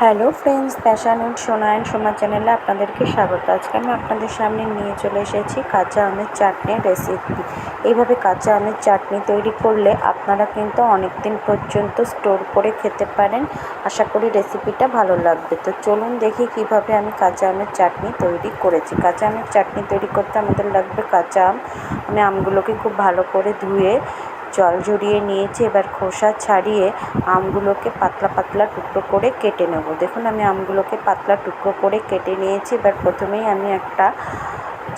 Hello friends passion wood Sona and Soma চ্যানেলে আপনাদেরকে স্বাগত। আজকে আমি আপনাদের সামনে নিয়ে চলে এসেছি কাঁচা আমের চাটনির রেসিপি এইভাবে কাঁচা আমের চাটনি তৈরি করলে আপনারা কিন্তু অনেক দিন পর্যন্ত স্টোর করে খেতে পারেন। আশা করি রেসিপিটা ভালো লাগবে। তো চলুন দেখি কীভাবে আমি কাঁচা আমের চাটনি তৈরি করেছি। কাঁচা আমের চাটনি তৈরি করতে আমাদের লাগবে কাঁচা আম। আমি আমগুলোকে খুব ভালো করে ধুয়ে জল ঝরিয়ে নিয়েছি, এবার খোসা ছাড়িয়ে আমগুলোকে পাতলা পাতলা টুকরো করে কেটে নেব। দেখুন, আমি আমগুলোকে পাতলা টুকরো করে কেটে নিয়েছি, এবার প্রথমেই আমি একটা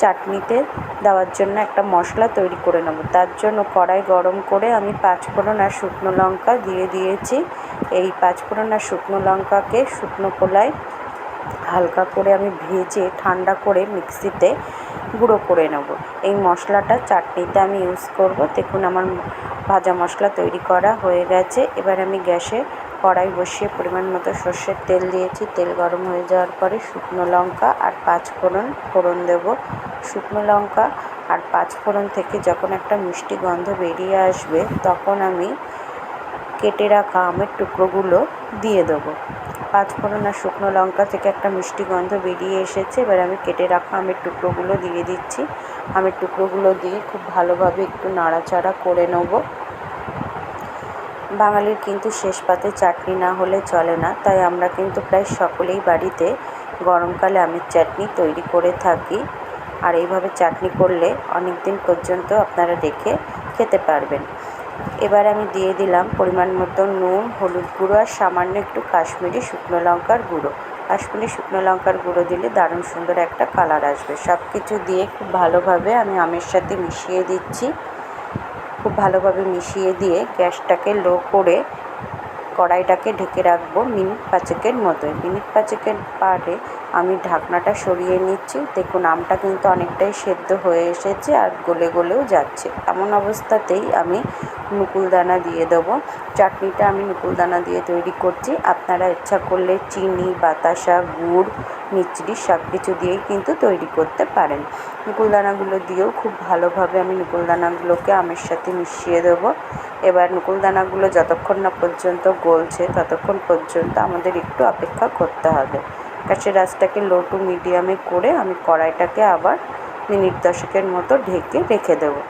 চাটনিতে দেওয়ার জন্য একটা মশলা তৈরি করে নেব। তার জন্য কড়াই গরম করে আমি পাঁচফোড়ন আর শুকনো লঙ্কা দিয়ে দিয়েছি। এই পাঁচফোড়ন আর শুকনো লঙ্কাকে শুকনো কোলায় হালকা করে আমি ভেজে ঠান্ডা করে মিক্সিতে গুঁড়ো করে নেব। এই মশলাটা চাটনিতে আমি ইউজ করব। দেখুন আমার ভাজা মশলা তৈরি করা হয়ে গেছে। এবার আমি গ্যাসে কড়াই বসিয়ে পরিমাণ মতো সর্ষের তেল দিয়েছি। তেল গরম হয়ে যাওয়ার পরে শুকনো লঙ্কা আর পাঁচ ফোড়ন ফোড়ন দেব। শুকনো লঙ্কা আর পাঁচ ফোড়ন থেকে যখন একটা মিষ্টি গন্ধ বেরিয়ে আসবে, তখন আমি কেটে রাখা আমের টুকরোগুলো দিয়ে দেবো। পাঁচফোড়ন আর শুকনো লঙ্কা থেকে একটা মিষ্টি গন্ধ বেরিয়ে এসেছে। এবার আমি কেটে রাখা আমের টুকরোগুলো দিয়ে দিচ্ছি। আমের টুকরোগুলো দিয়ে খুব ভালোভাবে একটু নাড়াচাড়া করে নেব। বাঙালির কিন্তু শেষ পাতে চাটনি না হলে চলে না, তাই আমরা কিন্তু প্রায় সকলেই বাড়িতে গরমকালে আমের চাটনি তৈরি করে থাকি। আর এইভাবে চাটনি করলে অনেক দিন পর্যন্ত আপনারা রেখে খেতে পারবেন। এবার আমি দিয়ে দিলাম পরিমাণ মতো নুন, হলুদ গুঁড়ো আর সামান্য একটু কাশ্মীরি শুকনো লঙ্কার গুঁড়ো। কাশ্মীরি শুকনো লঙ্কার গুঁড়ো দিলে দারুণ সুন্দর একটা কালার আসবে। সব কিছু দিয়ে খুব ভালোভাবে আমি আমের সাথে মিশিয়ে দিচ্ছি। খুব ভালোভাবে মিশিয়ে দিয়ে গ্যাসটাকে লো করে কড়াইটাকে ঢেকে রাখব মিনিট পাঁচেকের মতোই। মিনিট পাঁচেকের পারে আমি ঢাকনাটা সরিয়ে নিচ্ছি। দেখুন, আমটা কিন্তু অনেকটাই সেদ্ধ হয়ে এসেছে আর গলে গলেও যাচ্ছে। এমন অবস্থাতেই আমি মুকুলদানা দিয়ে দেবো। চাটনিটা আমি মুকুলদানা দিয়ে তৈরি করছি। আপনারা ইচ্ছা করলে চিনি, বাতাসা, গুড় মিচড়ি সব কিছু দিয়েই কিন্তু তৈরি করতে পারেন। মুকুলদানাগুলো দিয়েও খুব ভালোভাবে আমি মুকুলদানাগুলোকে আমের সাথে মিশিয়ে দেবো। এবার মুকুলদানাগুলো যতক্ষণ না পর্যন্ত গলছে, ততক্ষণ পর্যন্ত আমাদের একটু অপেক্ষা করতে হবে। গ্যাসের আঁচটাকে লো টু মিডিয়ামে করে আমি কড়াইটাকে আবার মিনিট দশেকের মতো ঢেকে রেখে দেবো।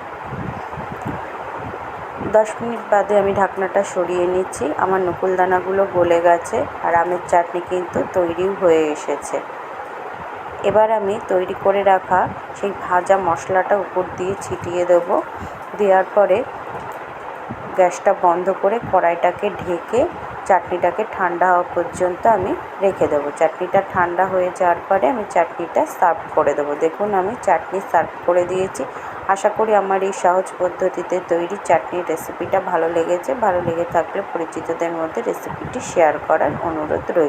দশ মিনিট বাদে আমি ঢাকনাটা সরিয়ে নিচ্ছি। আমার নকুলদানাগুলো গলে গেছে আর আমের চাটনি কিন্তু তৈরিও হয়ে এসেছে। এবার আমি তৈরি করে রাখা সেই ভাজা মশলাটা উপর দিয়ে ছিটিয়ে দেবো। দেওয়ার পরে গ্যাসটা বন্ধ করে কড়াইটাকে ঢেকে চাটনিটাকে ঠান্ডা হওয়া পর্যন্ত আমি রেখে দেবো। চাটনিটা ঠান্ডা হয়ে যাওয়ার পরে আমি চাটনিটা সার্ভ করে দেবো। দেখুন, আমি চাটনি সার্ভ করে দিয়েছি। আশা করি আমার এই সহজ পদ্ধতিতে তৈরি চাটনির রেসিপিটা ভালো লেগেছে। ভালো লেগে থাকলে পরিচিতদের মধ্যে রেসিপিটি শেয়ার করার অনুরোধ রইল।